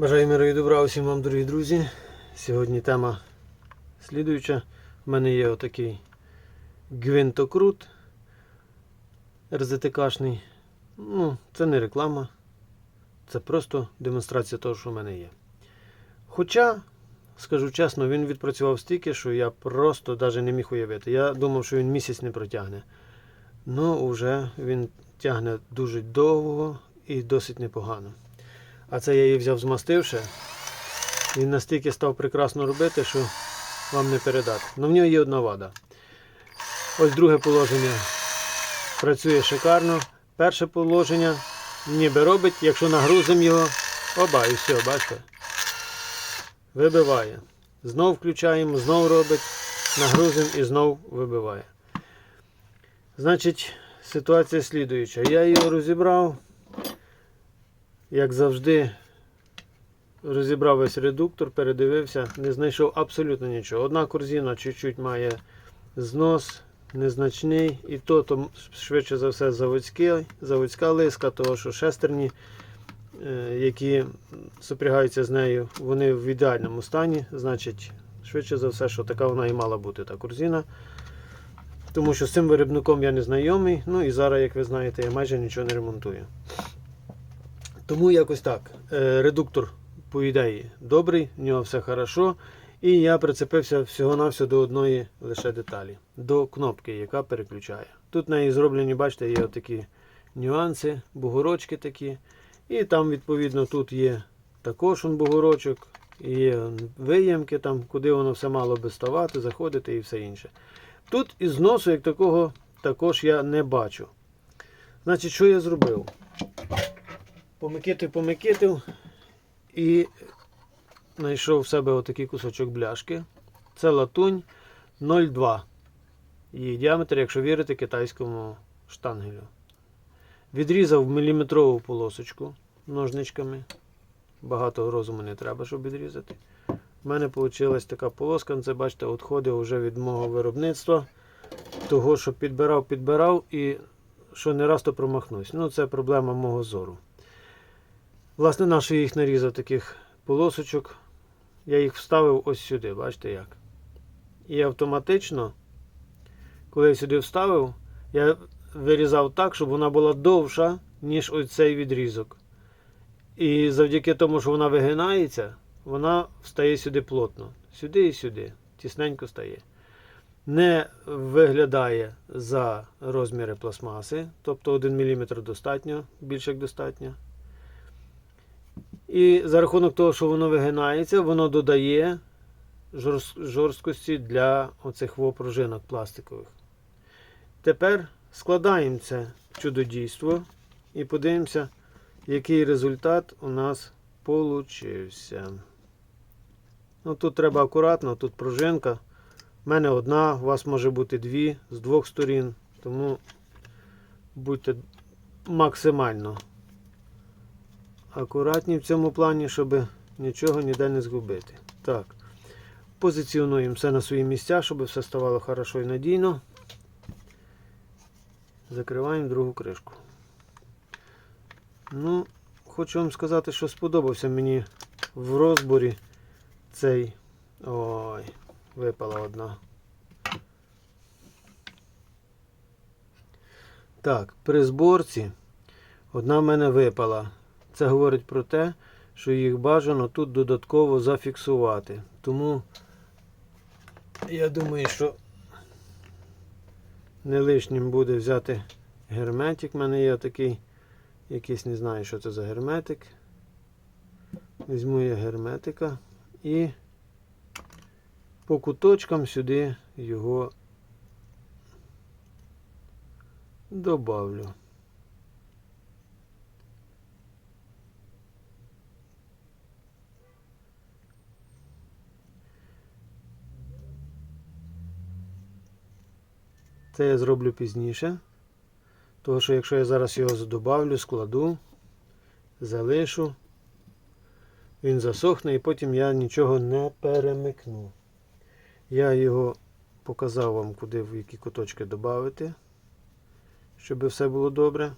Бажаю миру і добра усім вам, дорогі друзі. Сьогодні тема слідуюча. У мене є отакий гвинтокрут РЗТКшний. Ну, це не реклама, це просто демонстрація того, що в мене є. Хоча, скажу чесно, він відпрацював стільки, що я просто навіть не міг уявити. Я думав, що він місяць не протягне. Ну, вже він тягне дуже довго і досить непогано. А це я її взяв змастивши. Він настільки став прекрасно робити, що вам не передати. Ну в нього є одна вада. Ось друге положення працює шикарно. Перше положення ніби робить, якщо нагрузимо його, оба, і все, бачите. Вибиває. Знов включаємо, знов робить, нагрузимо і знов вибиває. Значить, ситуація слідуюча. Я його розібрав як завжди, розібрав весь редуктор, передивився, не знайшов абсолютно нічого. Одна корзина чуть-чуть має знос незначний, і то, то швидше за все заводський, заводська лиска, того що шестерні, е, які сопрягаються з нею, вони в ідеальному стані. Значить, швидше за все, що така вона і мала бути та корзина. Тому що з цим виробником я не знайомий. Ну і зараз, як ви знаєте, я майже нічого не ремонтую. Тому якось так. Е, Редуктор, по ідеї, добрий, в нього все хорошо. І я прицепився всього-навсього до одної лише деталі, до кнопки, яка переключає. Тут в неї зроблені, бачите, є такі нюанси, бугорочки такі. І там, відповідно, тут є також он бугорочок, є виємки, там, куди воно все мало би ставати, заходити і все інше. Тут із зносу, як такого, також я не бачу. Значить, що я зробив? Помикитив, помикитив і знайшов в себе отакий кусочок бляшки. Це латунь 0,2. Її діаметр, якщо вірити китайському штангелю. Відрізав міліметрову полосочку ножничками. Багато розуму не треба, щоб відрізати. У мене вийшла така полоска, це бачите, відходи вже від мого виробництва. Того, що підбирав, підбирав і що не раз то промахнусь. Ну, це проблема мого зору. Власне, наш їх нарізав таких полосочок. Я їх вставив ось сюди, бачите як. І автоматично, коли я сюди вставив, я вирізав так, щоб вона була довша, ніж ось цей відрізок. І завдяки тому, що вона вигинається, вона встає сюди плотно. Сюди і сюди. Тісненько стає. Не виглядає за розміри пластмаси, тобто 1 мм достатньо, більше як достатньо. І за рахунок того, що воно вигинається, воно додає жорсткості для оцих во пружинок пластикових. Тепер складаємо це чудодійство і подивимося, який результат у нас получився. Ну, тут треба акуратно, тут пружинка. У мене одна, у вас може бути дві з двох сторін, тому будьте максимально акуратні в цьому плані, щоб нічого ніде не згубити. Так. Позиціонуємо все на свої місця, щоб все ставало хорошо і надійно. Закриваємо другу кришку. Ну, хочу вам сказати, що сподобався мені в розборі цей. Ой, випала одна. Так, при зборці одна в мене випала. Це говорить про те, що їх бажано тут додатково зафіксувати. Тому я думаю, що не лишнім буде взяти герметик. У мене є такий, якийсь не знаю, що це за герметик. Візьму я герметика і по куточкам сюди його добавлю. Це я зроблю пізніше. Тому що якщо я зараз його додавлю, складу, залишу, він засохне і потім я нічого не перемикну. Я його показав вам, куди в які куточки додати, щоб все було добре.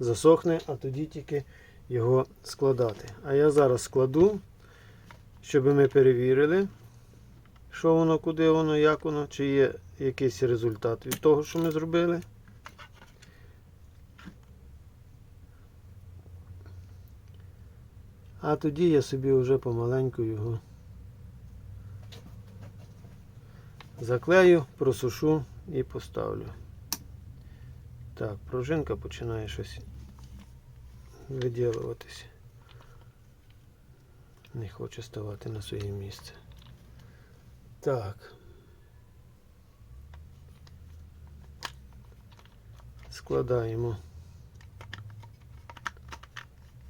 Засохне, а тоді тільки його складати. А я зараз складу, щоб ми перевірили, що воно, куди воно, як воно, чи є якийсь результат від того, що ми зробили. А тоді я собі вже помаленьку його заклею, просушу і поставлю. Так, пружинка починає щось виділуватись. Не хоче ставати на своє місце. Так. Складаємо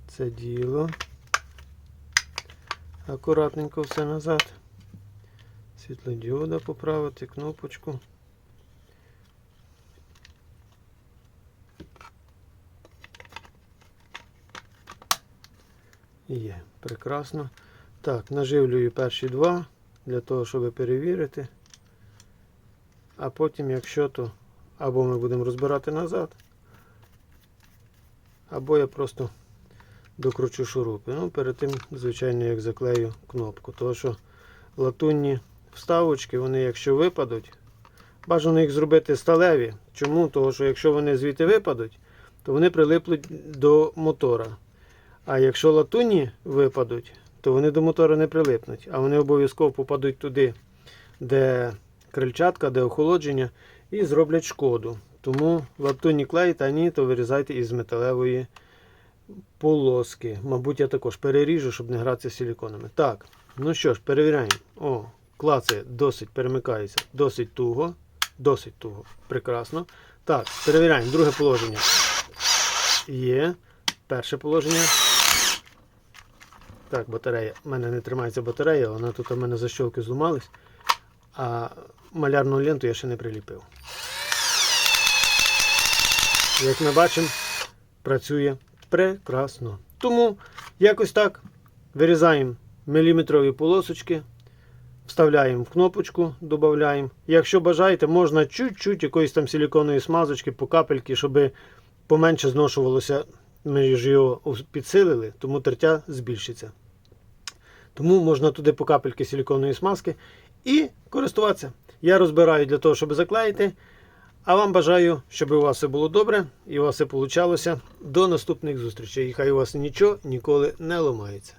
це діло. Акуратненько все назад. Світлодіода поправити, кнопочку. Є, прекрасно. Так, наживлюю перші два для того, щоб перевірити. А потім, якщо то, або ми будемо розбирати назад, або я просто докручу шурупи. Ну, перед тим, звичайно, як заклею кнопку. Тому що латунні вставочки, вони, якщо випадуть, бажано їх зробити сталеві. Чому? Тому що якщо вони звідти випадуть, то вони прилиплуть до мотора. А якщо латунні випадуть, то вони до мотора не прилипнуть, а вони обов'язково попадуть туди, де крильчатка, де охолодження, і зроблять шкоду. Тому латунні клей та ні, то вирізайте із металевої полоски. Мабуть, я також переріжу, щоб не гратися з силіконами. Так, ну що ж, перевіряємо. О, клацає досить перемикається, досить туго. Досить туго. Прекрасно. Так, перевіряємо. Друге положення. Є. Перше положення. Так, батарея. У мене не тримається батарея, вона тут у мене защолки зламались, а малярну ленту я ще не приліпив. Як ми бачимо, працює прекрасно. Тому якось так вирізаємо міліметрові полосочки, вставляємо в кнопочку, додаємо. Якщо бажаєте, можна чуть-чуть якоїсь там силіконової смазочки по капельки, щоб поменше зношувалося. Ми ж його підсилили, тому тертя збільшиться. Тому можна туди по капельки силіконової смазки і користуватися. Я розбираю для того, щоб заклеїти. А вам бажаю, щоб у вас все було добре і у вас все вийшло. До наступних зустрічей. І хай у вас нічого ніколи не ламається.